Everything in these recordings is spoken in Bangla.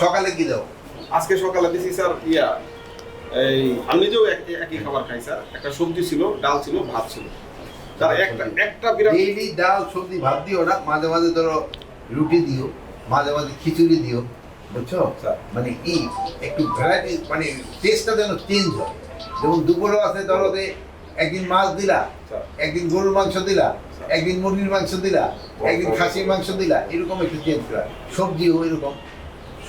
সকালে কি দাও? আজকে সকালে দিছি স্যার ইয়া এই আমি নিজেও এক- একই খাবার খাই স্যার। একটা সবজি ছিল ডাল ছিল ভাত ছিল। স্যার একটা একটা বিরাট ডেইলি ডাল সবজি ভাত দিও না মাঝে মাঝে ধরো রুটি দিও মাঝে মাঝে খিচুড়ি দিও বুঝছ। মানে এই একটু ভ্যারাইটি মানে টেস্টটা যেন চেঞ্জ হয়। যেমন দুপুরও আছে ধরো যে একদিন মাছ দিলা। একদিন গরুর মাংস দিলা একদিন মুরগির মাংস দিলা একদিন খাসির মাংস দিলা এরকম একটু চেঞ্জ করা সবজিও এরকম।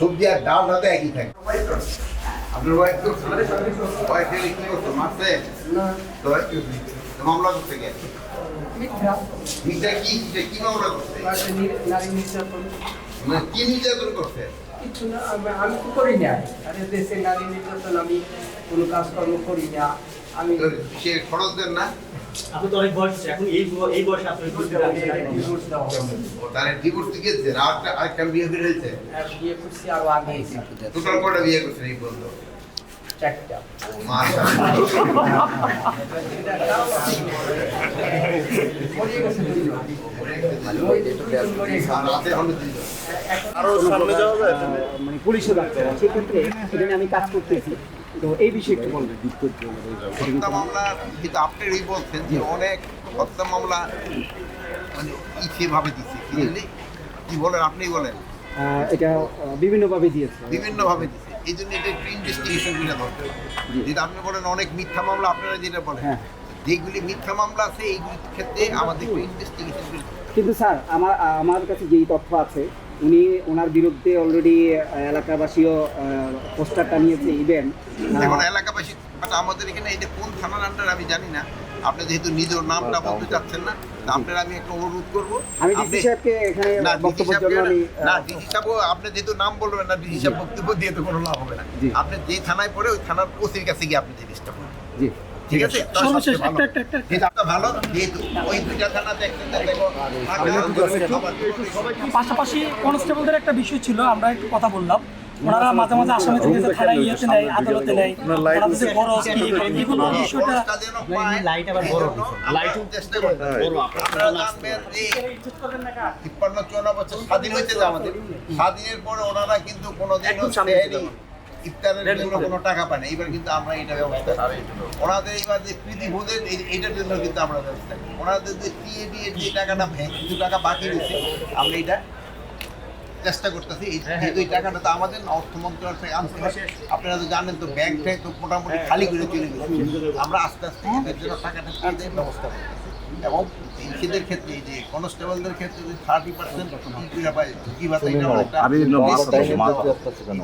সবজি আর ডাল ভাতে একই থাকে। আপনার ওয়াইফ করছে ওয়াইফ কি করছ মারছে তো মামলা করতে গেছে মিথ্যা। কি? মামলা করছে নারী নির্যাতন। মানে কি নির্যাতন করছে? কিছু না আমি- আমি তো করি না। আরে দেশে নারী নির্যাতন আমি কোনো কাজকর্ম করি না। আমি সে খরচ দেন না? আপনি তো অনেক বয়স এখন এই এই বয়সে আপনি ডিভোর্স দিয়েছেন আরেকটা আরেকটা বিয়ে হয়েছে বিয়ে করছি আরও আগে। টোটাল কটা বিয়ে করছেন এই পর্যন্ত? চারটা মানে পুলিশে ডাকছে সেক্ষেত্রে এটা আমি কাজ করতেছি। তো এই বিষয়ে একটু বলবেন। হত্যা মামলা কিন্তু আপনারই বলছেন যে অনেক হত্যা মামলা মানে সেভাবে দিচ্ছে। কি বলেন? আপনি বলেন। এটা বিভিন্নভাবে দিয়েছে। বিভিন্নভাবে দিয়েছে। এই জন্য এটা একটু ইনভেস্টিগেশন করে দরকার। যেটা আপনি বলেন অনেক মিথ্যা মামলা আপনারা যেটা বলেন হ্যাঁ। যেগুলি মিথ্যা মামলা আছে এইগুলির ক্ষেত্রে আমাদের ইনভেস্টিগেশন কিন্তু স্যার আমার আমার কাছে যেই তথ্য আছে উনি ওনার বিরুদ্ধে অলরেডি এলাকাবাসীও পোস্টার টানিয়েছে ইভেন এখন এলাকাবাসী বাট আমাদের এখানে এটা কোন থানার আন্ডার আমি জানি না। আপনি যেহেতু নিজের নামটা বলতে চাচ্ছেন না আপনার আমি একটা অনুরোধ করব। আমি ডিসি আপনি- সাহেবকে এখানে বক্তব্যের জন্য আমি না ডিসি সাহেব আপনি যেহেতু নাম বলবেন না ডিসি সাহেব বক্তব্য দিয়ে তো কোনো লাভ হবে না। আপনি যে থানায় পড়ে ওই থানার ওসির কাছে গিয়ে আপনি জিনিসটা বলবেন জি। ঠিক আছে? ভালো। ওই দুইটা থানা দেখছেন পাশাপাশি কনস্টেবলদের একটা বিষয় ছিল আমরা একটু কথা বললাম। ওনারা মাঝে মাঝে আসামি থেকে যে থানায় ইয়েতে নেয় আদালতে নেয় ওনাদের যে খরচ কি এগুলো বিষয়টা লাইট আবার বড় লাইট চেষ্টা করতে আপনারা জানবেন যে তিপ্পান্ন চুয়ান্ন বছর স্বাধীন হয়েছে যে আমাদের। স্বাধীনের পরে ওনারা কিন্তু কোনোদিনও সেহরি ইফতারের জন্য কোনো টাকা পায় না এবার কিন্তু আমরা এটা ব্যবস্থা করি ওনাদের এবার যে প্রীতি ভোজের এই- জন্য কিন্তু আমরা ব্যবস্থা করি ওনাদের যে টিএডি এর যে টাকাটা কিছু টাকা বাকি রয়েছে আমরা এটা চেষ্টা করতেছি এই- যেহেতু এই টাকাটা তো আমাদের না, অর্থ মন্ত্রণালয় থেকে আনতে হয়। আপনারা তো জানেন তো ব্যাংক ট্যাঙ্ক তো মোটামুটি খালি করে চলে গেছে। আমরা আস্তে আস্তে এদের জন্য টাকাটা পেয়ে দেওয়ার ব্যবস্থা করতেছি। এবং ক্ষেত্রে এই যে কনস্টেবলদের ক্ষেত্রে যে থার্টি পার্সেন্ট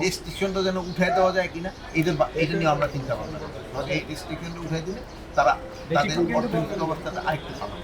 রেস্ট্রিকশনটা যেন উঠাই দেওয়া যায় কিনা এটা এটা নিয়ে আমরা চিন্তা ভাবনা করছি। এই রেস্ট্রিকশনটা উঠাই দিলে তারা তাদের অর্থনৈতিক অবস্থাটা আরেকটু ভালো।